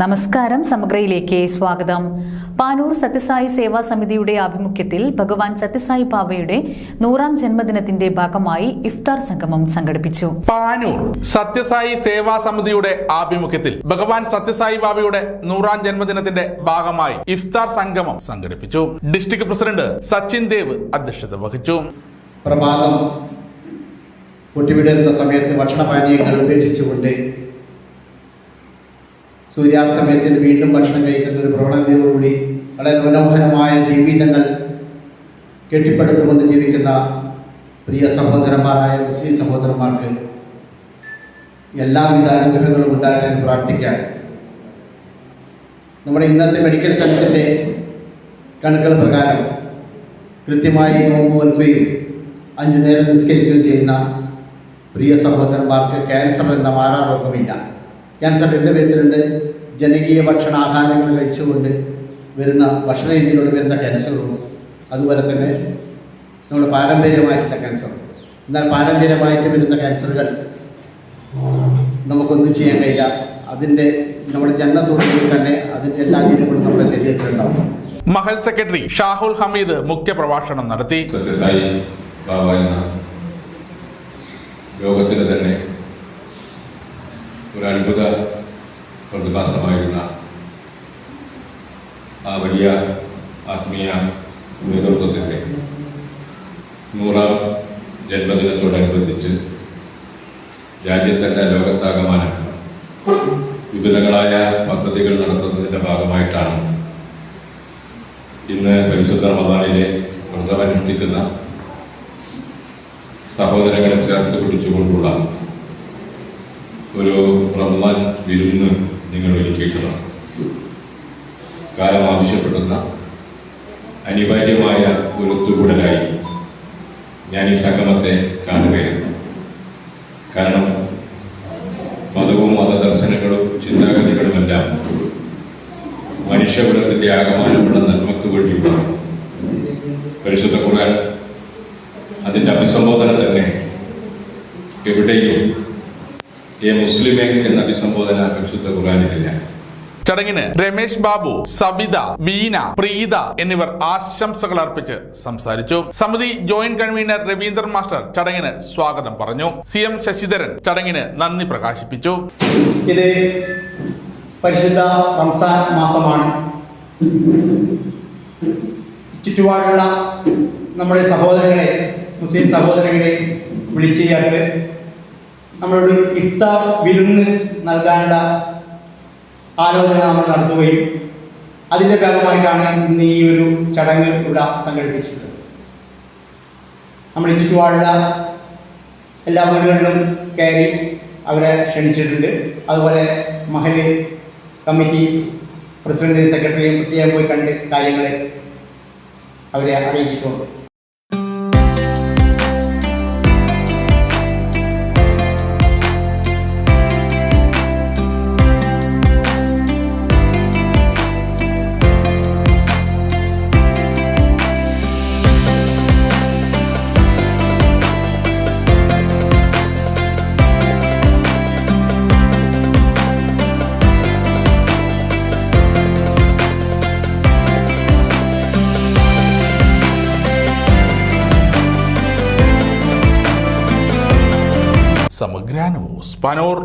നമസ്കാരം സമഗ്രയിലേക്ക് സ്വാഗതം. പാനൂർ സത്യസായി സേവാ സമിതിയുടെ ആഭിമുഖ്യത്തിൽ ഭഗവാൻ സത്യസായി ബാബയുടെ നൂറാം ജന്മദിനത്തിന്റെ ഭാഗമായി ഇഫ്താർ സംഗമം സംഘടിപ്പിച്ചു. പാനൂർ സത്യസായി സേവാ സമിതിയുടെ ആഭിമുഖ്യത്തിൽ ഭഗവാൻ സത്യസായി ബാബയുടെ നൂറാം ജന്മദിനത്തിന്റെ ഭാഗമായി ഇഫ്താർ സംഗമം സംഘടിപ്പിച്ചു. ഡിസ്ട്രിക്ട് പ്രസിഡന്റ് സച്ചിൻ ദേവ് അധ്യക്ഷത വഹിച്ചു. പ്രഭാതം പൊട്ടിവിടരുന്ന സമയത്ത് ഭക്ഷണപാനീയങ്ങൾ ഉപേക്ഷിച്ചുകൊണ്ട് സൂര്യാസ്തമയത്തിൽ വീണ്ടും ഭക്ഷണം കഴിക്കുന്ന ഒരു പ്രവണതയോടുകൂടി വളരെ മനോഹരമായ ജീവിതങ്ങൾ കെട്ടിപ്പടുത്തുകൊണ്ട് ജീവിക്കുന്ന പ്രിയ സഹോദരന്മാരായ മുസ്ലിം സഹോദരന്മാർക്ക് എല്ലാവിധ അനുഗ്രഹങ്ങളും എന്ന് പ്രാർത്ഥിക്കാൻ നമ്മുടെ ഇന്നത്തെ മെഡിക്കൽ സയൻസിന്റെ കണക്കുകൾ പ്രകാരം കൃത്യമായി നോമ്പ് വൽക്കുകയും അഞ്ചു നേരം നിസ്കരിക്കുകയും ചെയ്യുന്ന പ്രിയ സഹോദരന്മാർക്ക് ക്യാൻസർ എന്ന മാറാരോഗമില്ല. ക്യാൻസർ രണ്ട് വിധത്തിലുണ്ട് ജനകീയ ഭക്ഷണ ആഹാരങ്ങൾ കഴിച്ചുകൊണ്ട് വരുന്ന ഭക്ഷണ രീതിയിലൂടെ വരുന്ന ക്യാൻസറും അതുപോലെ തന്നെ നമ്മുടെ പാരമ്പര്യമായിട്ടുള്ള ക്യാൻസർ എന്നാൽ പാരമ്പര്യമായിട്ട് വരുന്ന ക്യാൻസറുകൾ നമുക്കൊന്നും ചെയ്യാൻ കഴിയില്ല. അതിന്റെ നമ്മുടെ ജനനത്തോടുകൂടി തന്നെ അതിന്റെ എല്ലാ രീതികളും നമ്മുടെ ശരീരത്തിലുണ്ടാവും. മഹൽ സെക്രട്ടറി ഷാഹുൽ ഹമീദ് മുഖ്യപ്രഭാഷണം നടത്തി. സത്യസായി ബാബ എന്ന ലോകത്തിന് തന്നെ ഒരു അത്ഭുത പ്രതിഭാസമായിരുന്ന ആ വലിയ ആത്മീയ നേതൃത്വത്തിന്റെ നൂറാം ജന്മദിനത്തോടനുബന്ധിച്ച് രാജ്യത്തിന്റെ ലോകത്താകമാനം വിപുലങ്ങളായ പദ്ധതികൾ നടത്തുന്നതിന്റെ ഭാഗമായിട്ടാണ് ഇന്ന് പരിശുദ്ധ റമദാനിലെ വ്രതമനുഷ്ഠിക്കുന്ന സഹോദരങ്ങളെ ചേർത്ത് പിടിച്ചുകൊണ്ടുള്ള ഒരു റമദാൻ വിരുന്ന് നിങ്ങൾ ഒരുക്കിയിട്ടുണ്ട്? കാലം ആവശ്യപ്പെടുന്ന അനിവാര്യമായ ഒരു ഒത്തുകൂടലായി ഞാൻ ഈ സംഗമത്തെ കാണുകയാണ്. കാരണം മതവും മതദർശനങ്ങളും ചിന്താഗതികളുമെല്ലാം മനുഷ്യകുലത്തിന്റെ ആകമാനമുള്ള നന്മക്ക് വേണ്ടിയുള്ളതാണ്. പരിശുദ്ധ ഖുർആൻ അതിന്റെ അഭിസംബോധന തന്നെ എവിടെയും എ മുസ്ലിമെ എന്ന അഭിസംബോധന പരിശുദ്ധ ഖുർആനിലില്ല ചടങ്ങിന് രമേശ് ബാബു സബിത വീന പ്രീത എന്നിവർ ആശംസകൾ അർപ്പിച്ച് സംസാരിച്ചു. സമിതി ജോയിന്റ് കൺവീനർ രവീന്ദ്രൻ മാസ്റ്റർ ചടങ്ങിന് സ്വാഗതം പറഞ്ഞു. സി എം ശശിധരൻ ചടങ്ങിന് നന്ദി പ്രകാശിപ്പിച്ചു. ഇത് പരിശുദ്ധ റംസാൻ മാസമാണ്. ചുറ്റുപാടുള്ള നമ്മുടെ സഹോദരങ്ങളെ മുസ്ലിം സഹോദരങ്ങളെ വിളിച്ചു ചേർത്ത് നമ്മളോട് ഇഫ്താർ വിരുന്ന് നൽകാനുള്ള ആലോചന നമ്മൾ നടത്തുകയും അതിന്റെ ഭാഗമായിട്ടാണ് ഇന്ന് ഈ ഒരു ചടങ്ങ് ഇവിടെ സംഘടിപ്പിച്ചിട്ടുള്ളത്. നമ്മുടെ ചുറ്റുപാടുള്ള എല്ലാ വീടുകളിലും കയറി അവരെ ക്ഷണിച്ചിട്ടുണ്ട്. അതുപോലെ മഹൽ കമ്മിറ്റി പ്രസിഡന്റ് സെക്രട്ടറിയും പ്രത്യേകം പോയി കണ്ട് കാര്യങ്ങൾ അവരെ അറിയിച്ചിട്ടുണ്ട്. സമഗ്ര ന്യൂസ് പനൂർ